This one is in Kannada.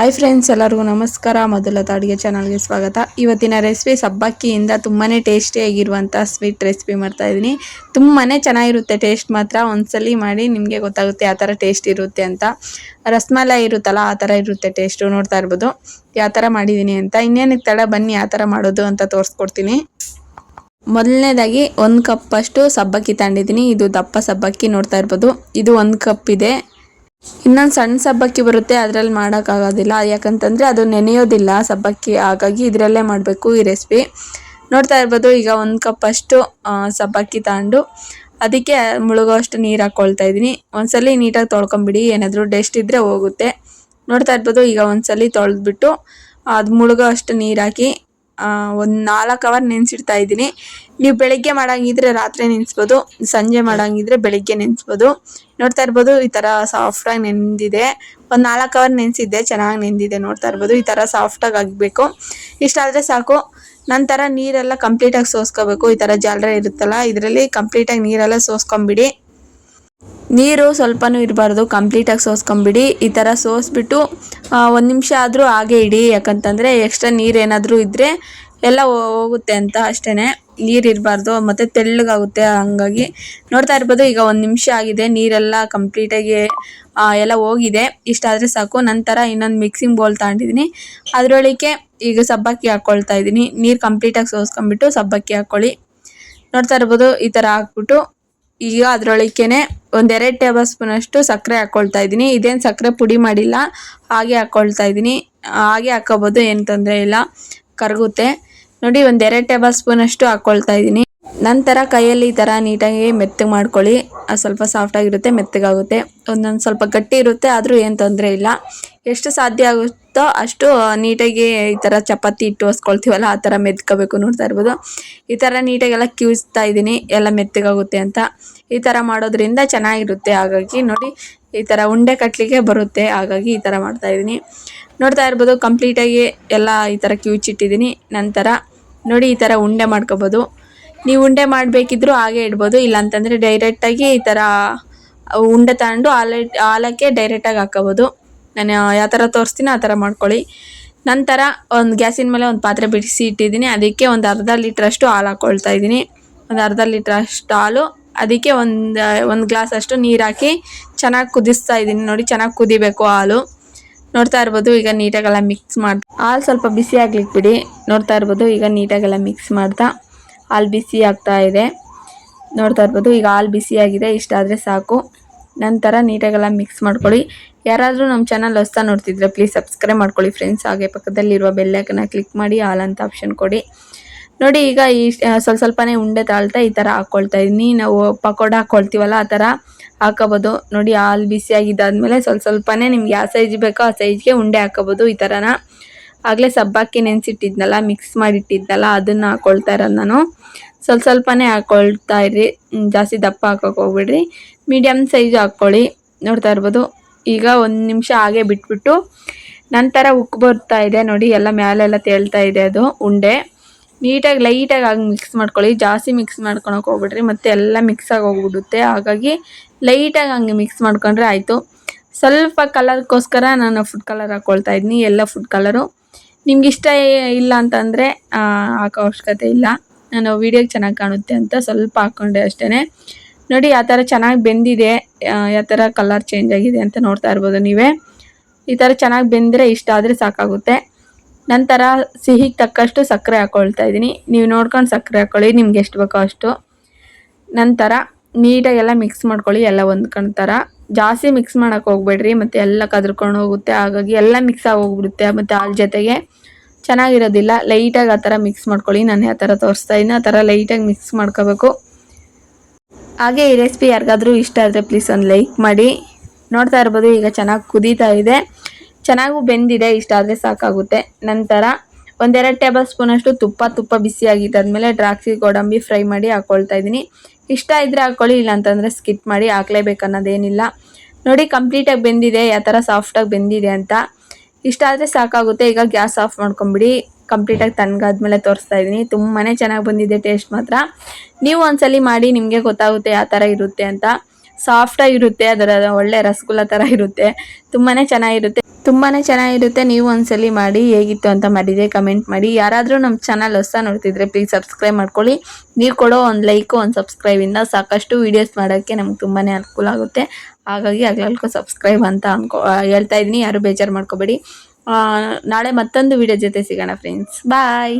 ಹಾಯ್ ಫ್ರೆಂಡ್ಸ್ ಎಲ್ಲರಿಗೂ ನಮಸ್ಕಾರ. ಮೊದಲ ಅಡುಗೆ ಚಾನಲ್ಗೆ ಸ್ವಾಗತ. ಇವತ್ತಿನ ರೆಸಿಪಿ ಸಬ್ಬಕ್ಕಿಯಿಂದ ತುಂಬಾ ಟೇಸ್ಟಿಯಾಗಿರುವಂಥ ಸ್ವೀಟ್ ರೆಸಿಪಿ ಮಾಡ್ತಾ ಇದ್ದೀನಿ. ತುಂಬಾ ಚೆನ್ನಾಗಿರುತ್ತೆ ಟೇಸ್ಟ್ ಮಾತ್ರ. ಒಂದ್ಸಲಿ ಮಾಡಿ ನಿಮಗೆ ಗೊತ್ತಾಗುತ್ತೆ ಆ ಥರ ಟೇಸ್ಟ್ ಇರುತ್ತೆ ಅಂತ. ರಸಮಲೈ ಇರುತ್ತಲ್ಲ, ಆ ಥರ ಇರುತ್ತೆ ಟೇಸ್ಟು ನೋಡ್ತಾ ಇರ್ಬೋದು. ಯಾವ ಥರ ಮಾಡಿದ್ದೀನಿ ಅಂತ. ಇನ್ನೇನಕ್ಕೆ ತಡ, ಬನ್ನಿ ಆ ಥರ ಮಾಡೋದು ಅಂತ ತೋರಿಸ್ಕೊಡ್ತೀನಿ. ಮೊದಲನೇದಾಗಿ ಒಂದು ಕಪ್ಪಷ್ಟು ಸಬ್ಬಕ್ಕಿ ತಗೊಂಡಿದ್ದೀನಿ ಇದು ದಪ್ಪ ಸಬ್ಬಕ್ಕಿ ನೋಡ್ತಾ ಇರ್ಬೋದು. ಇದು ಒಂದು ಕಪ್ ಇದೆ. ಇನ್ನೊಂದು ಸಣ್ಣ ಸಬ್ಬಕ್ಕಿ ಬರುತ್ತೆ, ಅದರಲ್ಲಿ ಮಾಡೋಕ್ಕಾಗೋದಿಲ್ಲ. ಯಾಕಂತಂದರೆ ಅದು ನೆನೆಯೋದಿಲ್ಲ ಸಬ್ಬಕ್ಕಿ. ಹಾಗಾಗಿ ಇದರಲ್ಲೇ ಮಾಡಬೇಕು ಈ ರೆಸಿಪಿ ನೋಡ್ತಾ ಇರ್ಬೋದು, ಈಗ ಒಂದು ಕಪ್ಪಷ್ಟು ಸಬ್ಬಕ್ಕಿ ತಗೊಂಡು ಅದಕ್ಕೆ ಮುಳುಗೋಷ್ಟು ನೀರು ಹಾಕ್ಕೊಳ್ತಾ ಇದ್ದೀನಿ. ಒಂದ್ಸಲಿ ನೀಟಾಗಿ ತೊಳ್ಕೊಂಬಿಡಿ. ಏನಾದರೂ ಡೆಸ್ಟ್ ಇದ್ದರೆ ಹೋಗುತ್ತೆ. ನೋಡ್ತಾ ಇರ್ಬೋದು, ಈಗ ಒಂದ್ಸಲಿ ತೊಳೆದ್ಬಿಟ್ಟು, ಅದು ಮುಳುಗೋ ಅಷ್ಟು ನೀರು ಹಾಕಿ ಒಂದು ನಾಲ್ಕು ಅವರ್ ನೆನೆಸಿಡ್ತಾ ಇದ್ದೀನಿ. ನೀವು ಬೆಳಿಗ್ಗೆ ಮಾಡಂಗಿದ್ರೆ ರಾತ್ರಿ ನೆನೆಸ್ಬೋದು ಸಂಜೆ ಮಾಡಂಗಿದ್ರೆ ಬೆಳಗ್ಗೆ ನೆನೆಸ್ಬೋದು ನೋಡ್ತಾ ಇರ್ಬೋದು, ಈ ಥರ ಸಾಫ್ಟಾಗಿ ನೆಂದಿದೆ. ಒಂದು ನಾಲ್ಕು ಅವರ್ ನೆನೆಸಿದ್ದೆ ಚೆನ್ನಾಗಿ ನೆಂದಿದೆ. ನೋಡ್ತಾ ಇರ್ಬೋದು, ಈ ಥರ ಸಾಫ್ಟಾಗಿ ಆಗಬೇಕು. ಇಷ್ಟಾದರೆ ಸಾಕು. ನಂತರ ನೀರೆಲ್ಲ ಕಂಪ್ಲೀಟಾಗಿ ಸೋಸ್ಕೋಬೇಕು. ಈ ಥರ ಜಾಲರ ಇರುತ್ತಲ್ಲ, ಇದರಲ್ಲಿ ಕಂಪ್ಲೀಟಾಗಿ ನೀರೆಲ್ಲ ಸೋಸ್ಕೊಂಬಿಡಿ. ನೀರು ಸ್ವಲ್ಪನೂ ಇರಬಾರ್ದು ಕಂಪ್ಲೀಟಾಗಿ ಸೋಸ್ಕೊಂಬಿಡಿ. ಈ ಥರ ಸೋಸ್ಬಿಟ್ಟು ಒಂದು ನಿಮಿಷ ಆದರೂ ಹಾಗೆ ಇಡಿ. ಯಾಕಂತಂದರೆ ಎಕ್ಸ್ಟ್ರಾ ನೀರು ಏನಾದರೂ ಇದ್ದರೆ ಎಲ್ಲ ಹೋಗುತ್ತೆ ಅಂತ ಅಷ್ಟೇ ನೀರು ಇರಬಾರ್ದು, ಮತ್ತು ತೆಳ್ಳಗಾಗುತ್ತೆ ಹಂಗಾಗಿ. ನೋಡ್ತಾ ಇರ್ಬೋದು, ಈಗ ಒಂದು ನಿಮಿಷ ಆಗಿದೆ. ನೀರೆಲ್ಲ ಕಂಪ್ಲೀಟಾಗಿ ಎಲ್ಲ ಹೋಗಿದೆ. ಇಷ್ಟಾದರೆ ಸಾಕು. ನಂತರ ಇನ್ನೊಂದು ಮಿಕ್ಸಿಂಗ್ ಬೌಲ್ ತಗೊಂಡಿದ್ದೀನಿ ಅದರೊಳಗೆ ಈಗ ಸಬ್ಬಕ್ಕಿ ಹಾಕ್ಕೊಳ್ತಾ ಇದ್ದೀನಿ. ನೀರು ಕಂಪ್ಲೀಟಾಗಿ ಸೋಸ್ಕೊಂಬಿಟ್ಟು ಸಬ್ಬಕ್ಕಿ ಹಾಕ್ಕೊಳ್ಳಿ ನೋಡ್ತಾ ಇರ್ಬೋದು, ಈ ಥರ ಹಾಕ್ಬಿಟ್ಟು ಈಗ ಅದರೊಳಕ್ಕೇನೆ ಒಂದೆರಡು ಟೇಬಲ್ ಸ್ಪೂನ್ ಅಷ್ಟು ಸಕ್ಕರೆ ಹಾಕ್ಕೊಳ್ತಾ ಇದ್ದೀನಿ. ಇದೇನು ಸಕ್ಕರೆ ಪುಡಿ ಮಾಡಿಲ್ಲ, ಹಾಗೆ ಹಾಕ್ಕೊಳ್ತಾ ಇದ್ದೀನಿ. ಹಾಗೆ ಹಾಕೋಬೋದು, ಏನು ತೊಂದರೆ ಇಲ್ಲ. ಕರಗುತ್ತೆ. ನೋಡಿ ಒಂದೆರಡು ಟೇಬಲ್ ಸ್ಪೂನ್ ಅಷ್ಟು ಹಾಕ್ಕೊಳ್ತಾ ಇದ್ದೀನಿ. ನಂತರ ಕೈಯಲ್ಲಿ ಈ ಥರ ನೀಟಾಗಿ ಮೆತ್ತಗೆ ಮಾಡ್ಕೊಳ್ಳಿ. ಸ್ವಲ್ಪ ಸಾಫ್ಟಾಗಿರುತ್ತೆ ಮೆತ್ತಗಾಗುತ್ತೆ. ಒಂದೊಂದು ಸ್ವಲ್ಪ ಗಟ್ಟಿ ಇರುತ್ತೆ, ಆದರೂ ಏನು ತೊಂದರೆ ಇಲ್ಲ. ಎಷ್ಟು ಸಾಧ್ಯ ಆಗುತ್ತೋ ಅಷ್ಟು ನೀಟಾಗಿ ಈ ಥರ ಚಪಾತಿ ಇಟ್ಟು ಹೊಸ್ಕೊಳ್ತೀವಲ್ಲ, ಆ ಥರ ಮೆತ್ಕೋಬೇಕು ನೋಡ್ತಾ ಇರ್ಬೋದು. ಈ ಥರ ನೀಟಾಗೆಲ್ಲ ಕ್ಯೂಸ್ತಾ ಇದ್ದೀನಿ, ಎಲ್ಲ ಮೆತ್ತಗಾಗುತ್ತೆ ಅಂತ. ಈ ಥರ ಮಾಡೋದ್ರಿಂದ ಚೆನ್ನಾಗಿರುತ್ತೆ, ಹಾಗಾಗಿ ನೋಡಿ. ಈ ಥರ ಉಂಡೆ ಕಟ್ಟಲಿಕ್ಕೆ ಬರುತ್ತೆ, ಹಾಗಾಗಿ ಈ ಥರ ಮಾಡ್ತಾ ಇದ್ದೀನಿ. ನೋಡ್ತಾ ಇರ್ಬೋದು, ಕಂಪ್ಲೀಟಾಗಿ ಎಲ್ಲ ಈ ಥರ ಕ್ಯೂಚಿಟ್ಟಿದ್ದೀನಿ ನಂತರ ನೋಡಿ, ಈ ಥರ ಉಂಡೆ ಮಾಡ್ಕೋಬೋದು. ನೀವು ಉಂಡೆ ಮಾಡಬೇಕಿದ್ರು ಹಾಗೆ ಇಡ್ಬೋದು, ಇಲ್ಲಾಂತಂದರೆ ಡೈರೆಕ್ಟಾಗಿ ಈ ಥರ ಉಂಡೆ ತಗೊಂಡು ಹಾಲ, ಹಾಲಕ್ಕೆ ಡೈರೆಕ್ಟಾಗಿ ಹಾಕೋಬೋದು ನಾನು ಯಾವ ಥರ ತೋರಿಸ್ತೀನೋ ಆ ಥರ ಮಾಡ್ಕೊಳ್ಳಿ. ನಂತರ ಒಂದು ಗ್ಯಾಸಿನ ಮೇಲೆ ಒಂದು ಪಾತ್ರೆ ಬಿಡಿಸಿ ಇಟ್ಟಿದ್ದೀನಿ. ಅದಕ್ಕೆ ಒಂದು ಅರ್ಧ ಲೀಟ್ರಷ್ಟು ಹಾಲು ಹಾಕ್ಕೊಳ್ತಾ ಇದ್ದೀನಿ. ಒಂದು ಅರ್ಧ ಲೀಟ್ರಷ್ಟು ಹಾಲು, ಅದಕ್ಕೆ ಒಂದು ಒಂದು ಗ್ಲಾಸ್ ಅಷ್ಟು ನೀರು ಹಾಕಿ ಚೆನ್ನಾಗಿ ಕುದಿಸ್ತಾ ಇದ್ದೀನಿ. ನೋಡಿ, ಚೆನ್ನಾಗಿ ಕುದಿಬೇಕು ಹಾಲು. ನೋಡ್ತಾ ಇರ್ಬೋದು, ಈಗ ನೀಟಾಗೆಲ್ಲ ಮಿಕ್ಸ್ ಮಾಡಿ ಹಾಲು ಸ್ವಲ್ಪ ಬಿಸಿ ಆಗ್ಲಿಕ್ಕೆ ಬಿಡಿ. ನೋಡ್ತಾ ಇರ್ಬೋದು, ಈಗ ನೀಟಾಗೆಲ್ಲ ಮಿಕ್ಸ್ ಮಾಡ್ತಾ ಹಾಲು ಬಿಸಿ ಆಗ್ತಾ ಇದೆ. ನೋಡ್ತಾ ಇರ್ಬೋದು, ಈಗ ಹಾಲು ಬಿಸಿಯಾಗಿದೆ ಇಷ್ಟಾದರೆ ಸಾಕು. ನಂತರ ನೀಟಾಗೆಲ್ಲ ಮಿಕ್ಸ್ ಮಾಡ್ಕೊಳ್ಳಿ. ಯಾರಾದರೂ ನಮ್ಮ ಚಾನಲ್ ಹೊಸ್ತಾ ನೋಡ್ತಿದ್ರೆ ಪ್ಲೀಸ್ ಸಬ್ಸ್ಕ್ರೈಬ್ ಮಾಡ್ಕೊಳ್ಳಿ ಫ್ರೆಂಡ್ಸ್ ಹಾಗೆ ಪಕ್ಕದಲ್ಲಿರುವ ಬೆಲ್ಲೈಕನ್ನ ಕ್ಲಿಕ್ ಮಾಡಿ ಹಾಲ್ ಅಂತ ಆಪ್ಷನ್ ಕೊಡಿ. ನೋಡಿ ಈಗ ಈ ಸ್ವಲ್ಪ ಸ್ವಲ್ಪನೇ ಉಂಡೆ ತಾಳ್ತಾ ಈ ಥರ ಹಾಕ್ಕೊಳ್ತಾ ಇದ್ದೀನಿ. ನಾವು ಪಕೋಡ ಹಾಕ್ಕೊಳ್ತೀವಲ್ಲ ಆ ಥರ ಹಾಕೋಬೋದು. ನೋಡಿ ಹಾಲು ಬಿಸಿಯಾಗಿದ್ದಾದ್ಮೇಲೆ ಸ್ವಲ್ಪ ಸ್ವಲ್ಪನೇ ನಿಮ್ಗೆ ಯಾವ ಸೈಜ್ ಬೇಕೋ ಆ ಸೈಜ್ಗೆ ಉಂಡೆ ಹಾಕೋಬೋದು ಈ ಥರನ ಆಗಲೇ ಸಬ್ಬಕ್ಕಿ ನೆನೆಸಿಟ್ಟಿದ್ನಲ್ಲ ಮಿಕ್ಸ್ ಮಾಡಿಟ್ಟಿದ್ನಲ್ಲ, ಅದನ್ನು ಹಾಕ್ಕೊಳ್ತಾ ಇರೋದು ನಾನು. ಸ್ವಲ್ಪ ಸ್ವಲ್ಪನೇ ಹಾಕ್ಕೊಳ್ತಾ ಇರ್ರಿ ಜಾಸ್ತಿ ದಪ್ಪ ಹಾಕೋಕೆ ಹೋಗ್ಬಿಡ್ರಿ. ಮೀಡಿಯಮ್ ಸೈಜ್ ಹಾಕ್ಕೊಳ್ಳಿ ನೋಡ್ತಾ ಇರ್ಬೋದು. ಈಗ ಒಂದು ನಿಮಿಷ ಹಾಗೆ ಬಿಟ್ಬಿಟ್ಟು ನಂತರ ಉಕ್ಕು ಬರ್ತಾ ಇದೆ ನೋಡಿ. ಎಲ್ಲ ಮೇಲೆಲ್ಲ ತೇಳ್ತಾ ಇದೆ ಅದು ಉಂಡೆ. ನೀಟಾಗಿ ಲೈಟಾಗಿ ಹಾಗೆ ಮಿಕ್ಸ್ ಮಾಡ್ಕೊಳ್ಳಿ. ಜಾಸ್ತಿ ಮಿಕ್ಸ್ ಮಾಡ್ಕೊಳಕ್ಕೆ ಹೋಗ್ಬಿಡ್ರಿ. ಮತ್ತು ಎಲ್ಲ ಮಿಕ್ಸ್ ಆಗಿ ಹೋಗ್ಬಿಡುತ್ತೆ. ಹಾಗಾಗಿ ಲೈಟಾಗಿ ಹಂಗೆ ಮಿಕ್ಸ್ ಮಾಡ್ಕೊಂಡ್ರೆ ಆಯಿತು. ಸ್ವಲ್ಪ ಕಲರ್ಗೋಸ್ಕರ ನಾನು ಫುಡ್ ಕಲರ್ ಹಾಕ್ಕೊಳ್ತಾ ಇದ್ದೀನಿ. ಎಲ್ಲ ಫುಡ್ ಕಲರು ನಿಮ್ಗೆ ಇಷ್ಟ ಇಲ್ಲ ಅಂತಂದರೆ ಹಾಕೋ ಅವಶ್ಯಕತೆ ಇಲ್ಲ. ನಾನು ವೀಡಿಯೋಗೆ ಚೆನ್ನಾಗಿ ಕಾಣುತ್ತೆ ಅಂತ ಸ್ವಲ್ಪ ಹಾಕ್ಕೊಂಡೆ ಅಷ್ಟೇ ನೋಡಿ, ಆ ಥರ ಚೆನ್ನಾಗಿ ಬೆಂದಿದೆ ಯಾವ ಥರ ಕಲರ್ ಚೇಂಜ್ ಆಗಿದೆ ಅಂತ ನೋಡ್ತಾ ಇರ್ಬೋದು ನೀವೇ. ಈ ಥರ ಚೆನ್ನಾಗಿ ಬೆಂದರೆ ಇಷ್ಟ ಆದರೆ ಸಾಕಾಗುತ್ತೆ. ನಂತರ ಸಿಹಿಗೆ ತಕ್ಕಷ್ಟು ಸಕ್ಕರೆ ಹಾಕ್ಕೊಳ್ತಾ ಇದ್ದೀನಿ. ನೀವು ನೋಡ್ಕೊಂಡು ಸಕ್ಕರೆ ಹಾಕ್ಕೊಳ್ಳಿ ನಿಮ್ಗೆ ಎಷ್ಟು ಬೇಕೋ ಅಷ್ಟು. ನಂತರ ನೀಟಾಗೆಲ್ಲ ಮಿಕ್ಸ್ ಮಾಡ್ಕೊಳ್ಳಿ, ಎಲ್ಲ ಹೊಂದ್ಕೊಂತಾರ ಜಾಸ್ತಿ ಮಿಕ್ಸ್ ಮಾಡೋಕ್ಕೆ ಹೋಗ್ಬೇಡ್ರಿ, ಮತ್ತು ಎಲ್ಲ ಕದ್ರಕೊಂಡು ಹೋಗುತ್ತೆ. ಹಾಗಾಗಿ ಎಲ್ಲ ಮಿಕ್ಸ್ ಆಗಿ ಹೋಗ್ಬಿಡುತ್ತೆ, ಮತ್ತು ಹಾಲು ಜೊತೆಗೆ ಚೆನ್ನಾಗಿರೋದಿಲ್ಲ. ಲೈಟಾಗಿ ಆ ಥರ ಮಿಕ್ಸ್ ಮಾಡ್ಕೊಳ್ಳಿ. ನಾನು ಯಾವ ಥರ ತೋರಿಸ್ತಾ ಇದ್ದೀನಿ, ಆ ಥರ ಲೈಟಾಗಿ ಮಿಕ್ಸ್ ಮಾಡ್ಕೋಬೇಕು. ಹಾಗೆ ಈ ರೆಸಿಪಿ ಯಾರಿಗಾದರೂ ಇಷ್ಟ ಆದರೆ ಪ್ಲೀಸ್ ಒಂದು ಲೈಕ್ ಮಾಡಿ. ನೋಡ್ತಾ ಇರ್ಬೋದು, ಈಗ ಚೆನ್ನಾಗಿ ಕುದೀತಾ ಇದೆ. ಚೆನ್ನಾಗೂ ಬೆಂದಿದೆ, ಇಷ್ಟ ಆದರೆ ಸಾಕಾಗುತ್ತೆ. ನಂತರ ಒಂದೆರಡು ಟೇಬಲ್ ಸ್ಪೂನಷ್ಟು ತುಪ್ಪ ತುಪ್ಪ ಬಿಸಿ ಆಗಿದ್ದಾದ್ಮೇಲೆ ದ್ರಾಕ್ಷಿ ಗೋಡಂಬಿ ಫ್ರೈ ಮಾಡಿ ಹಾಕ್ಕೊಳ್ತಾ ಇದ್ದೀನಿ. ಇಷ್ಟ ಇದ್ದರೆ ಹಾಕ್ಕೊಳ್ಳಿ ಇಲ್ಲ ಅಂತಂದರೆ ಸ್ಕಿಪ್ ಮಾಡಿ ಹಾಕ್ಲೇಬೇಕು ಅನ್ನೋದೇನಿಲ್ಲ ನೋಡಿ, ಕಂಪ್ಲೀಟಾಗಿ ಬೆಂದಿದೆ, ಯಾವ ಥರ ಸಾಫ್ಟಾಗಿ ಬೆಂದಿದೆ ಅಂತ. ಇಷ್ಟ ಆದರೆ ಸಾಕಾಗುತ್ತೆ. ಈಗ ಗ್ಯಾಸ್ ಆಫ್ ಮಾಡ್ಕೊಂಬಿಡಿ. ಕಂಪ್ಲೀಟಾಗಿ ತಣ್ಣಗಾದ್ಮೇಲೆ ತೋರಿಸ್ತಾ ಇದ್ದೀನಿ ತುಂಬಾ ಚೆನ್ನಾಗಿ ಬಂದಿದೆ ಟೇಸ್ಟ್ ಮಾತ್ರ. ನೀವು ಒಂದ್ಸಲಿ ಮಾಡಿ ನಿಮಗೆ ಗೊತ್ತಾಗುತ್ತೆ ಯಾವ ಥರ ಇರುತ್ತೆ ಅಂತ. ಸಾಫ್ಟಾಗಿರುತ್ತೆ ಅದರ ಒಳ್ಳೆ ರಸಗುಲ್ಲ ಥರ ಇರುತ್ತೆ. ತುಂಬಾ ಚೆನ್ನಾಗಿರುತ್ತೆ. ತುಂಬಾ ಚೆನ್ನಾಗಿರುತ್ತೆ, ನೀವು ಒಂದ್ಸಲಿ ಮಾಡಿ ಹೇಗಿತ್ತು ಅಂತ ಮಾಡಿದರೆ ಕಮೆಂಟ್ ಮಾಡಿ. ಯಾರಾದರೂ ನಮ್ಮ ಚಾನಲ್ ಹೊಸ ನೋಡ್ತಿದ್ರೆ ಪ್ಲೀಸ್ ಸಬ್ಸ್ಕ್ರೈಬ್ ಮಾಡ್ಕೊಳ್ಳಿ. ನೀವು ಕೊಡೋ ಒಂದು ಲೈಕು ಒಂದು ಸಬ್ಸ್ಕ್ರೈಬಿಂದ ಸಾಕಷ್ಟು ವೀಡಿಯೋಸ್ ಮಾಡೋಕ್ಕೆ ನಮ್ಗೆ ತುಂಬಾ ಅನುಕೂಲ ಆಗುತ್ತೆ. ಹಾಗಾಗಿ ಅಗ್ಲಲ್ಕೋ ಸಬ್ಸ್ಕ್ರೈಬ್ ಅಂತ ಅನ್ಕೋ ಹೇಳ್ತಾ ಇದ್ದೀನಿ. ಯಾರು ಬೇಜಾರು ಮಾಡ್ಕೋಬೇಡಿ. ನಾಳೆ ಮತ್ತೊಂದು ವಿಡಿಯೋ ಜೊತೆ ಸಿಗೋಣ ಫ್ರೆಂಡ್ಸ್ ಬಾಯ್